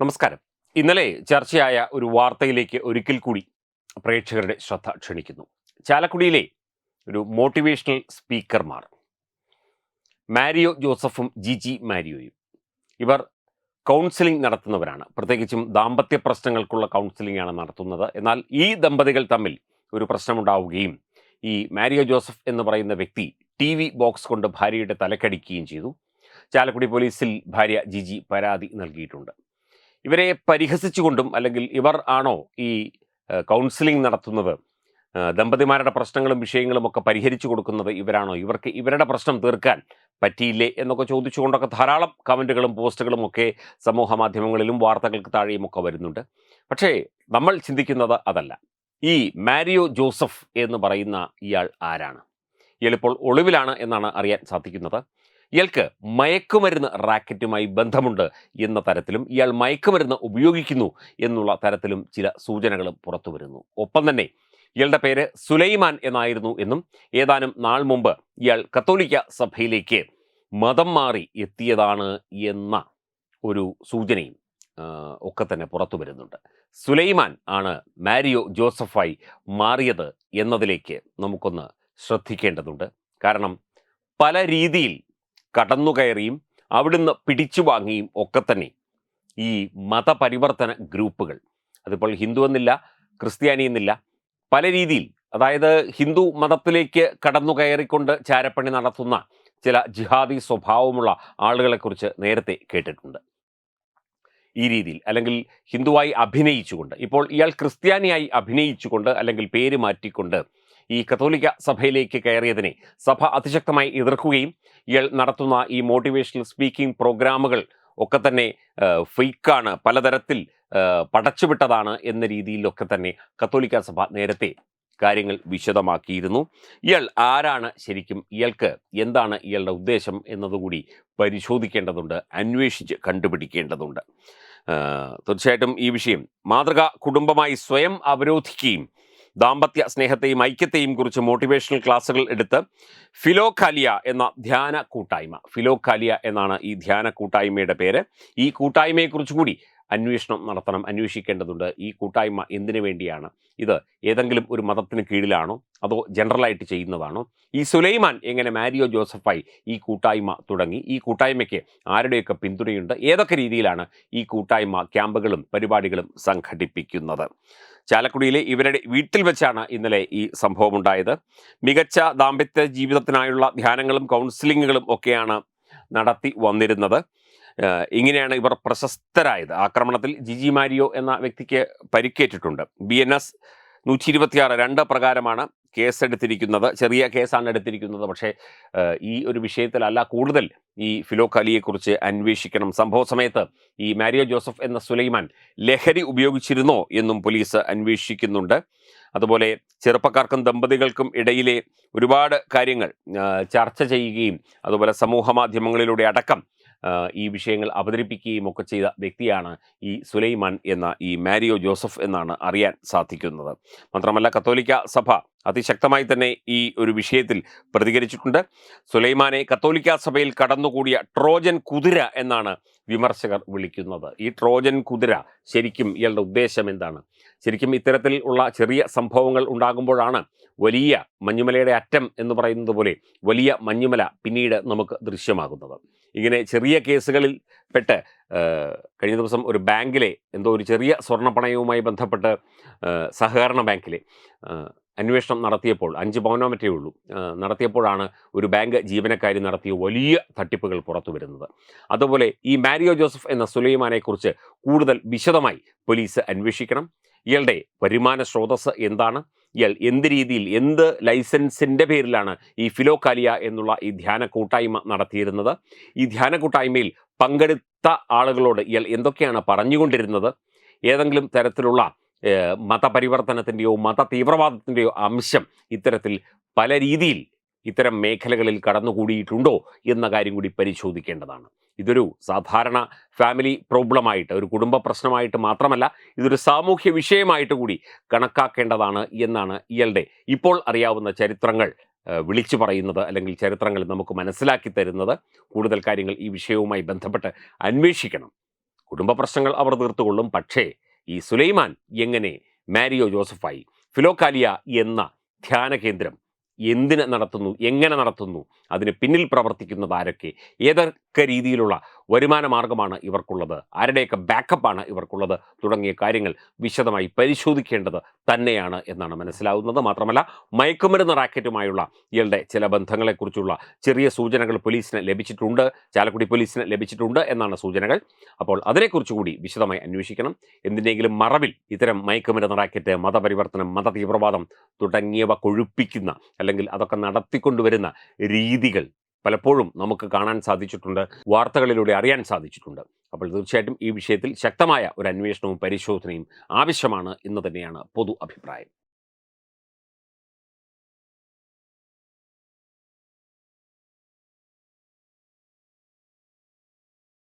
നമസ്കാരം. ഇന്നലെ ചർച്ചയായ ഒരു വാർത്തയിലേക്ക് ഒരിക്കൽ കൂടി പ്രേക്ഷകരുടെ ശ്രദ്ധ ക്ഷണിക്കുന്നു. ചാലക്കുടിയിലെ ഒരു മോട്ടിവേഷണൽ സ്പീക്കർമാർ മാരിയോ ജോസഫും ജിജി മാരിയോയും. ഇവർ കൗൺസിലിംഗ് നടത്തുന്നവരാണ്. പ്രത്യേകിച്ചും ദാമ്പത്യ പ്രശ്നങ്ങൾക്കുള്ള കൗൺസിലിംഗ് ആണ് നടത്തുന്നത്. എന്നാൽ ഈ ദമ്പതികൾ തമ്മിൽ ഒരു പ്രശ്നമുണ്ടാവുകയും ഈ മാരിയോ ജോസഫ് എന്ന് പറയുന്ന വ്യക്തി ടി വി ബോക്സ് കൊണ്ട് ഭാര്യയുടെ തലക്കടിക്കുകയും ചെയ്തു. ചാലക്കുടി പോലീസിൽ ഭാര്യ ജിജി പരാതി നൽകിയിട്ടുണ്ട്. ഇവരെ പരിഹസിച്ചുകൊണ്ടും അല്ലെങ്കിൽ ഇവർ ആണോ ഈ കൗൺസിലിംഗ് നടത്തുന്നത്? ദമ്പതിമാരുടെ പ്രശ്നങ്ങളും വിഷയങ്ങളും ഒക്കെ പരിഹരിച്ചു കൊടുക്കുന്നത് ഇവരാണോ? ഇവർക്ക് ഇവരുടെ പ്രശ്നം തീർക്കാൻ പറ്റിയില്ലേ എന്നൊക്കെ ചോദിച്ചുകൊണ്ടൊക്കെ ധാരാളം കമന്റുകളും പോസ്റ്റുകളും ഒക്കെ സമൂഹ മാധ്യമങ്ങളിലും വാർത്തകൾക്ക് താഴെയും ഒക്കെ വരുന്നുണ്ട്. പക്ഷേ നമ്മൾ ചിന്തിക്കുന്നത് അതല്ല. ഈ മാരിയോ ജോസഫ് എന്ന് പറയുന്ന ഇയാൾ ആരാണ്? ഇയാളിപ്പോൾ ഒളിവിലാണ് എന്നാണ് അറിയാൻ സാധിക്കുന്നത്. ഇയാൾക്ക് മയക്കുമരുന്ന് റാക്കറ്റുമായി ബന്ധമുണ്ട് എന്ന തരത്തിലും ഇയാൾ മയക്കുമരുന്ന് ഉപയോഗിക്കുന്നു എന്നുള്ള തരത്തിലും ചില സൂചനകളും പുറത്തു വരുന്നു. ഒപ്പം തന്നെ ഇയാളുടെ പേര് സുലൈമാൻ എന്നായിരുന്നു എന്നും ഏതാനും നാൾ മുമ്പ് ഇയാൾ കത്തോലിക്ക സഭയിലേക്ക് മതം മാറി എത്തിയതാണ് എന്ന ഒരു സൂചനയും ഒക്കെ തന്നെ പുറത്തു വരുന്നുണ്ട്. സുലൈമാൻ ആണ് മാരിയോ ജോസഫായി മാറിയത് എന്നതിലേക്ക് നമുക്കൊന്ന് ശ്രദ്ധിക്കേണ്ടതുണ്ട്. കാരണം പല രീതിയിൽ കടന്നുകയറിയും അവിടുന്ന് പിടിച്ചു വാങ്ങിയും ഒക്കെ തന്നെ ഈ മതപരിവർത്തന ഗ്രൂപ്പുകൾ. അതിപ്പോൾ ഹിന്ദു എന്നില്ല ക്രിസ്ത്യാനി എന്നില്ല. പല രീതിയിൽ അതായത് ഹിന്ദു മതത്തിലേക്ക് കടന്നു കയറിക്കൊണ്ട് ചാരപ്പണി നടത്തുന്ന ചില ജിഹാദി സ്വഭാവമുള്ള ആളുകളെക്കുറിച്ച് നേരത്തെ കേട്ടിട്ടുണ്ട്. ഈ രീതിയിൽ അല്ലെങ്കിൽ ഹിന്ദുവായി അഭിനയിച്ചുകൊണ്ട് ഇപ്പോൾ ഇയാൾ ക്രിസ്ത്യാനിയായി അഭിനയിച്ചുകൊണ്ട് അല്ലെങ്കിൽ പേര് മാറ്റിക്കൊണ്ട് ഈ കത്തോലിക്ക സഭയിലേക്ക് കയറിയതിനെ സഭ അതിശക്തമായി എതിർക്കുകയും ഇയാൾ നടത്തുന്ന ഈ മോട്ടിവേഷണൽ സ്പീക്കിംഗ് പ്രോഗ്രാമുകൾ ഒക്കെ തന്നെ ഫെയ്ക്കാണ് പലതരത്തിൽ പടച്ചുവിട്ടതാണ് എന്ന രീതിയിലൊക്കെ തന്നെ കത്തോലിക്ക സഭ നേരത്തെ കാര്യങ്ങൾ വിശദമാക്കിയിരുന്നു. ഇയാൾ ആരാണ് ശരിക്കും? ഇയാൾക്ക് എന്താണ് ഇയാളുടെ ഉദ്ദേശം എന്നതുകൂടി പരിശോധിക്കേണ്ടതുണ്ട് അന്വേഷിച്ച് കണ്ടുപിടിക്കേണ്ടതുണ്ട്. തീർച്ചയായിട്ടും ഈ വിഷയം മാതൃക കുടുംബമായി സ്വയം അവരോധിക്കുകയും ദാമ്പത്യ സ്നേഹത്തെയും ഐക്യത്തെയും കുറിച്ച് മോട്ടിവേഷണൽ ക്ലാസ്സുകൾ എടുത്ത് ഫിലോഖാലിയ എന്ന ധ്യാന കൂട്ടായ്മ. ഫിലോഖാലിയ എന്നാണ് ഈ ധ്യാന കൂട്ടായ്മയുടെ പേര്. ഈ കൂട്ടായ്മയെക്കുറിച്ച് കൂടി അന്വേഷണം നടത്തണം അന്വേഷിക്കേണ്ടതുണ്ട്. ഈ കൂട്ടായ്മ എന്തിനു വേണ്ടിയാണ്? ഇത് ഏതെങ്കിലും ഒരു മതത്തിന് കീഴിലാണോ? അതോ ജനറലായിട്ട് ചെയ്യുന്നതാണോ? ഈ സുലൈമാൻ എങ്ങനെ മാരിയോ ജോസഫായി ഈ കൂട്ടായ്മ തുടങ്ങി? ഈ കൂട്ടായ്മയ്ക്ക് ആരുടെയൊക്കെ പിന്തുണയുണ്ട്? ഏതൊക്കെ രീതിയിലാണ് ഈ കൂട്ടായ്മ ക്യാമ്പുകളും പരിപാടികളും സംഘടിപ്പിക്കുന്നത്? ചാലക്കുടിയിലെ ഇവരുടെ വീട്ടിൽ വെച്ചാണ് ഇന്നലെ ഈ സംഭവം ഉണ്ടായത് മികച്ച ദാമ്പത്യ ജീവിതത്തിനായുള്ള ധ്യാനങ്ങളും കൗൺസിലിങ്ങുകളും ഒക്കെയാണ് നടത്തി വന്നിരുന്നത്. ഇങ്ങനെയാണ് ഇവർ പ്രശസ്തരായത്. ആക്രമണത്തിൽ ജിജി മാരിയോ എന്ന വ്യക്തിക്ക് പരിക്കേറ്റിട്ടുണ്ട്. ബി എൻ എസ് നൂറ്റി ഇരുപത്തിയാറ് രണ്ട് പ്രകാരമാണ് കേസെടുത്തിരിക്കുന്നത്. ചെറിയ കേസാണ് എടുത്തിരിക്കുന്നത്. പക്ഷേ ഈ ഒരു വിഷയത്തിലല്ല കൂടുതൽ ഈ ഫിലോഖാലിയെക്കുറിച്ച് അന്വേഷിക്കണം. സംഭവ സമയത്ത് ഈ മാരിയോ ജോസഫ് എന്ന സുലൈമാൻ ലഹരി ഉപയോഗിച്ചിരുന്നോ എന്നും പോലീസ് അന്വേഷിക്കുന്നുണ്ട്. അതുപോലെ ചെറുപ്പക്കാർക്കും ദമ്പതികൾക്കും ഇടയിലെ ഒരുപാട് കാര്യങ്ങൾ ചർച്ച ചെയ്യുകയും അതുപോലെ സമൂഹ മാധ്യമങ്ങളിലൂടെ അടക്കം ഈ വിഷയങ്ങൾ അവതരിപ്പിക്കുകയും ഒക്കെ ചെയ്ത വ്യക്തിയാണ് ഈ സുലൈമാൻ എന്ന ഈ മാരിയോ ജോസഫ് എന്നാണ് അറിയാൻ സാധിക്കുന്നത്. മാത്രമല്ല കത്തോലിക്ക സഭ അതിശക്തമായി തന്നെ ഈ ഒരു വിഷയത്തിൽ പ്രതികരിച്ചിട്ടുണ്ട്. സുലൈമാനെ കത്തോലിക്ക സഭയിൽ കടന്നുകൂടിയ ട്രോജൻ കുതിര എന്നാണ് വിമർശകർ വിളിക്കുന്നത്. ഈ ട്രോജൻ കുതിര ശരിക്കും ഇയാളുടെ ഉദ്ദേശം എന്താണ്? ശരിക്കും ഇത്തരത്തിൽ ഉള്ള ചെറിയ സംഭവങ്ങൾ ഉണ്ടാകുമ്പോഴാണ് വലിയ മഞ്ഞുമലയുടെ അറ്റം എന്ന് പറയുന്നത് പോലെ വലിയ മഞ്ഞുമല പിന്നീട് നമുക്ക് ദൃശ്യമാകുന്നത്. ഇങ്ങനെ ചെറിയ കേസുകളിൽ പെട്ട് കഴിഞ്ഞ ദിവസം ഒരു ബാങ്കിലെ എന്തോ ഒരു ചെറിയ സ്വർണപ്പണയവുമായി ബന്ധപ്പെട്ട് സഹകരണ ബാങ്കിലെ അന്വേഷണം നടത്തിയപ്പോൾ അഞ്ച് പവനോ മറ്റേ ഉള്ളൂ നടത്തിയപ്പോഴാണ് ഒരു ബാങ്ക് ജീവനക്കാരി നടത്തിയ വലിയ തട്ടിപ്പുകൾ പുറത്തു വരുന്നത്. അതുപോലെ ഈ മാരിയോ ജോസഫ് എന്ന സുലൈമാനെക്കുറിച്ച് കൂടുതൽ വിശദമായി പോലീസ് അന്വേഷിക്കണം. ഇയാളുടെ വരുമാന സ്രോതസ് എന്താണ്? ഇയാൾ എന്ത് രീതിയിൽ എന്ത് ലൈസൻസിന്റെ പേരിലാണ് ഈ ഫിലോക്കാലിയ എന്നുള്ള ഈ ധ്യാന കൂട്ടായ്മ നടത്തിയിരുന്നത്? ഈ ധ്യാന കൂട്ടായ്മയിൽ പങ്കെടുത്ത ആളുകളോട് ഇയാൾ എന്തൊക്കെയാണ് പറഞ്ഞുകൊണ്ടിരുന്നത്? ഏതെങ്കിലും തരത്തിലുള്ള മതപരിവർത്തനത്തിന്റെയോ മത തീവ്രവാദത്തിന്റെയോ അംശം ഇത്തരത്തിൽ പല രീതിയിൽ ഇത്തരം മേഖലകളിൽ കടന്നുകൂടിയിട്ടുണ്ടോ എന്ന കാര്യം കൂടി പരിശോധിക്കേണ്ടതാണ്. ഇതൊരു സാധാരണ ഫാമിലി പ്രോബ്ലമായിട്ട് ഒരു കുടുംബ പ്രശ്നമായിട്ട് മാത്രമല്ല ഇതൊരു സാമൂഹ്യ വിഷയമായിട്ട് കൂടി കണക്കാക്കേണ്ടതാണ് എന്നാണ് ഇയാളുടെ ഇപ്പോൾ അറിയാവുന്ന ചരിത്രങ്ങൾ വിളിച്ചു പറയുന്നത് അല്ലെങ്കിൽ ചരിത്രങ്ങൾ നമുക്ക് മനസ്സിലാക്കി തരുന്നത്. കൂടുതൽ കാര്യങ്ങൾ ഈ വിഷയവുമായി ബന്ധപ്പെട്ട് അന്വേഷിക്കണം. കുടുംബ പ്രശ്നങ്ങൾ അവർ തീർത്തുകൊള്ളും. പക്ഷേ ഈ സുലൈമാൻ എങ്ങനെ മാരിയോ ജോസഫായി ഫിലോക്കാലിയ എന്ന ധ്യാന കേന്ദ്രം എന്തിന് നടത്തുന്നു? എങ്ങനെ നടത്തുന്നു? അതിന് പിന്നിൽ പ്രവർത്തിക്കുന്നത് ആരൊക്കെ? ഏതൊക്കെ രീതിയിലുള്ള വരുമാന മാർഗമാണ് ഇവർക്കുള്ളത്. ആരുടെയൊക്കെ ബാക്കപ്പാണ് ഇവർക്കുള്ളത്. തുടങ്ങിയ കാര്യങ്ങൾ വിശദമായി പരിശോധിക്കേണ്ടത് തന്നെയാണ് എന്നാണ് മനസ്സിലാവുന്നത്. മാത്രമല്ല മയക്കുമരുന്ന് റാക്കറ്റുമായുള്ള ഇയാളുടെ ചില ബന്ധങ്ങളെക്കുറിച്ചുള്ള ചെറിയ സൂചനകൾ പോലീസിന് ലഭിച്ചിട്ടുണ്ട്. ചാലക്കുടി പോലീസിന് ലഭിച്ചിട്ടുണ്ട് എന്നാണ് സൂചനകൾ. അപ്പോൾ അതിനെക്കുറിച്ച് കൂടി വിശദമായി അന്വേഷിക്കണം. എന്തിനെങ്കിലും മറവിൽ ഇത്തരം മയക്കുമരുന്ന് റാക്കറ്റ് മതപരിവർത്തനം മത തീവ്രവാദം തുടങ്ങിയവ കൊഴുപ്പിക്കുന്ന അല്ലെങ്കിൽ അതൊക്കെ നടത്തിക്കൊണ്ടുവരുന്ന രീതികൾ പലപ്പോഴും നമുക്ക് കാണാൻ സാധിച്ചിട്ടുണ്ട് വാർത്തകളിലൂടെ അറിയാൻ സാധിച്ചിട്ടുണ്ട്. അപ്പോൾ തീർച്ചയായിട്ടും ഈ വിഷയത്തിൽ ശക്തമായ ഒരു അന്വേഷണവും പരിശോധനയും ആവശ്യമാണ് എന്ന് തന്നെയാണ് പൊതു അഭിപ്രായം.